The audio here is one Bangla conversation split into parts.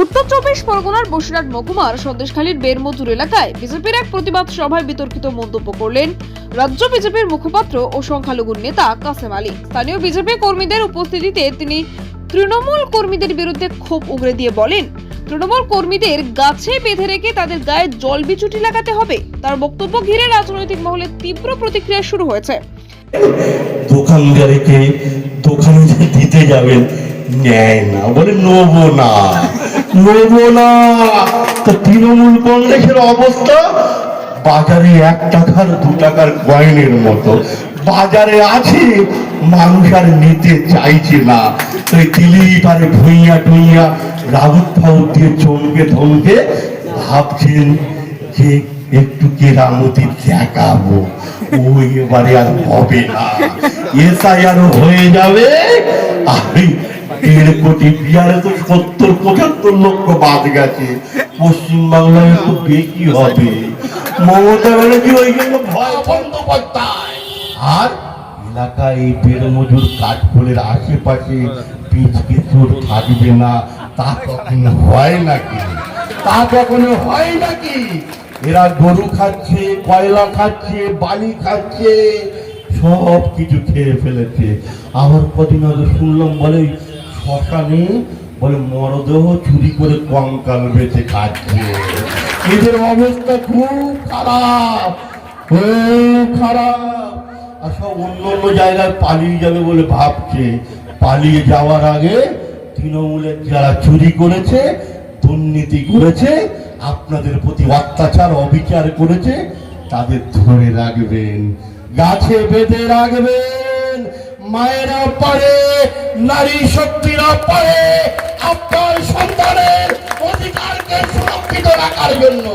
উত্তর চব্বিশ পরগনার বসিরহাট মহকুমার সন্দেশখালীর বেরমজুর এলাকায় বিজেপির এক প্রতিবাদ সভায় বিতর্কিত মন্তব্য করলেন রাজ্য বিজেপির মুখপাত্র ও সংখ্যালঘু নেতা কাসেম আলী। স্থানীয় বিজেপি কর্মীদের উপস্থিতিতে তিনি তৃণমূল কর্মীদের বিরুদ্ধে ক্ষোভ উগরে দিয়ে বলেন, তৃণমূল কর্মীদের গাছে বেঁধে রেখে তাদের গায়ে জল বিচুটি লাগাতে হবে। তার বক্তব্য ঘিরে রাজনৈতিক মহলে তীব্র প্রতিক্রিয়া শুরু হয়েছে। দোকানে দিতে যাবেন। নেয় না বলে না না তো তৃণমূল কংগ্রেসের অবস্থা? বাজারে এক টাকার, দু টাকার কয়েনের মতো। বাজারে আছে নিতে চাইছে না। ওই দিলীপ আর ভুইয়া টুইয়া রাহুত ফাউত দিয়ে চমকে ধমকে ভাবছেন যে একটু কেরামতি দেখাবো। ওই এবারে আর হবে না। এসআই আরও হয়ে যাবে। আমি দেড় কোটি, বিহারে তো সত্তর, পঁচাত্তর লক্ষ বাদ গেছে। পশ্চিমবাংলায় একটু বেশি হবে। মমতা ব্যানার্জি ওই জন্য ভয় বন্দ্যোপাধ্যায়। আর এলাকায় এই বেড় মজুর কাঠফুলের আশেপাশে পিচ কিছুর থাকবে না। তা কখনো হয় নাকি? তা কখনো হয় নাকি? এরা গরু খাচ্ছে, কয়লা খাচ্ছে, বালি খাচ্ছে, সব কিছু খেয়ে ফেলেছে। আবার কদিন আগে শুনলাম বলে শ্মশানে বলে মরদেহ চুরি করে কঙ্কাল বেঁচে খাচ্ছে। এদের অবস্থা খুব খারাপ খুব খারাপ। আর সব অন্য অন্য জায়গায় পালিয়ে যাবে বলে ভাবছে। পালিয়ে যাওয়ার আগে তৃণমূলের যারা চুরি করেছে, দুর্নীতি করেছে, আপনাদের প্রতি অত্যাচার, অবিচার করেছে, তাদের ধরে রাখবেন, গাছে বেঁধে রাখবেন। মায়েরা পারে, নারী শক্তিরা পারে, আপনার সন্তানের অধিকারকে সুরক্ষিত রাখার জন্য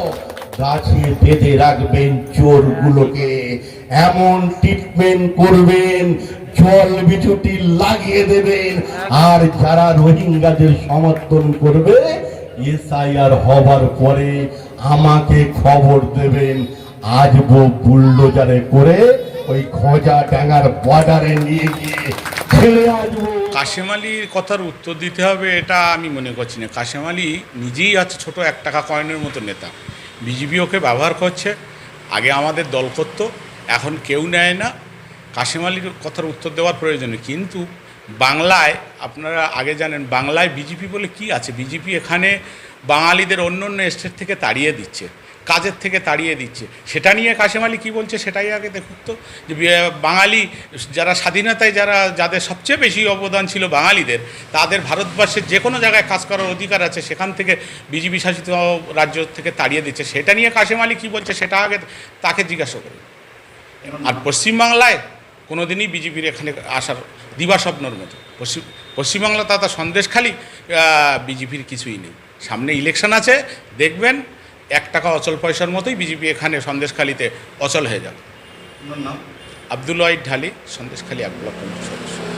গাছে বেঁধে রাখবেন এমন ট্রিটমেন্ট করবেন, জল বিচুটি লাগিয়ে দেবেন, আর যারা রোহিঙ্গাদের সমর্থন করবে, এসআইআর হবার পরে আমাকে খবর দেবেন। আসব বুল্ডোজারে করে ওই খোঁজা ডাঙার বর্ডারে নিয়ে গিয়ে ছেড়ে আসব। কাশেম আলীর কথার উত্তর দিতে হবে, এটা আমি মনে করছি না। কাশেম আলী নিজেই আছে ছোট এক টাকা কয়েনের মতো নেতা। বিজেপি ওকে ব্যবহার করছে, আগে আমাদের দল করতো, এখন কেউ নেয় না। কাশেম আলীর কথার উত্তর দেওয়ার প্রয়োজন কিন্তু বাংলায়, আপনারা আগে জানেন, বাংলায় বিজেপি বলে কি আছে? বিজেপি এখানে বাঙালিদের অন্য অন্য স্টেট থেকে তাড়িয়ে দিচ্ছে। কাজের থেকে তাড়িয়ে দিচ্ছে। সেটা নিয়ে কাশেম আলী কী বলছে সেটাই আগে দেখুন তো। যে বাঙালি যারা স্বাধীনতায় যারা, যাদের সবচেয়ে বেশি অবদান ছিল বাঙালিদের, তাদের ভারতবর্ষের যে কোনো জায়গায় কাজ করার অধিকার আছে, সেখান থেকে বিজেপি শাসিত রাজ্য থেকে তাড়িয়ে দিচ্ছে। সেটা নিয়ে কাশেম আলী কী বলছে সেটা আগে তাকে জিজ্ঞাসা করুন। আর পশ্চিমবাংলায় কোনো দিনই বিজেপির এখানে আসার দিবাস্বপ্নর মতো। পশ্চিম, পশ্চিমবাংলা তথা সন্দেশখালী বিজেপির কিছুই নেই। সামনে ইলেকশন আছে, দেখবেন এক টাকা অচল পয়সার মতোই বিজেপি এখানে সন্দেশখালিতে অচল হয়ে যাবে। আব্দুল ওয়াইড ঢালি সন্দেশখালী এক ব্লক কমিটির সদস্য।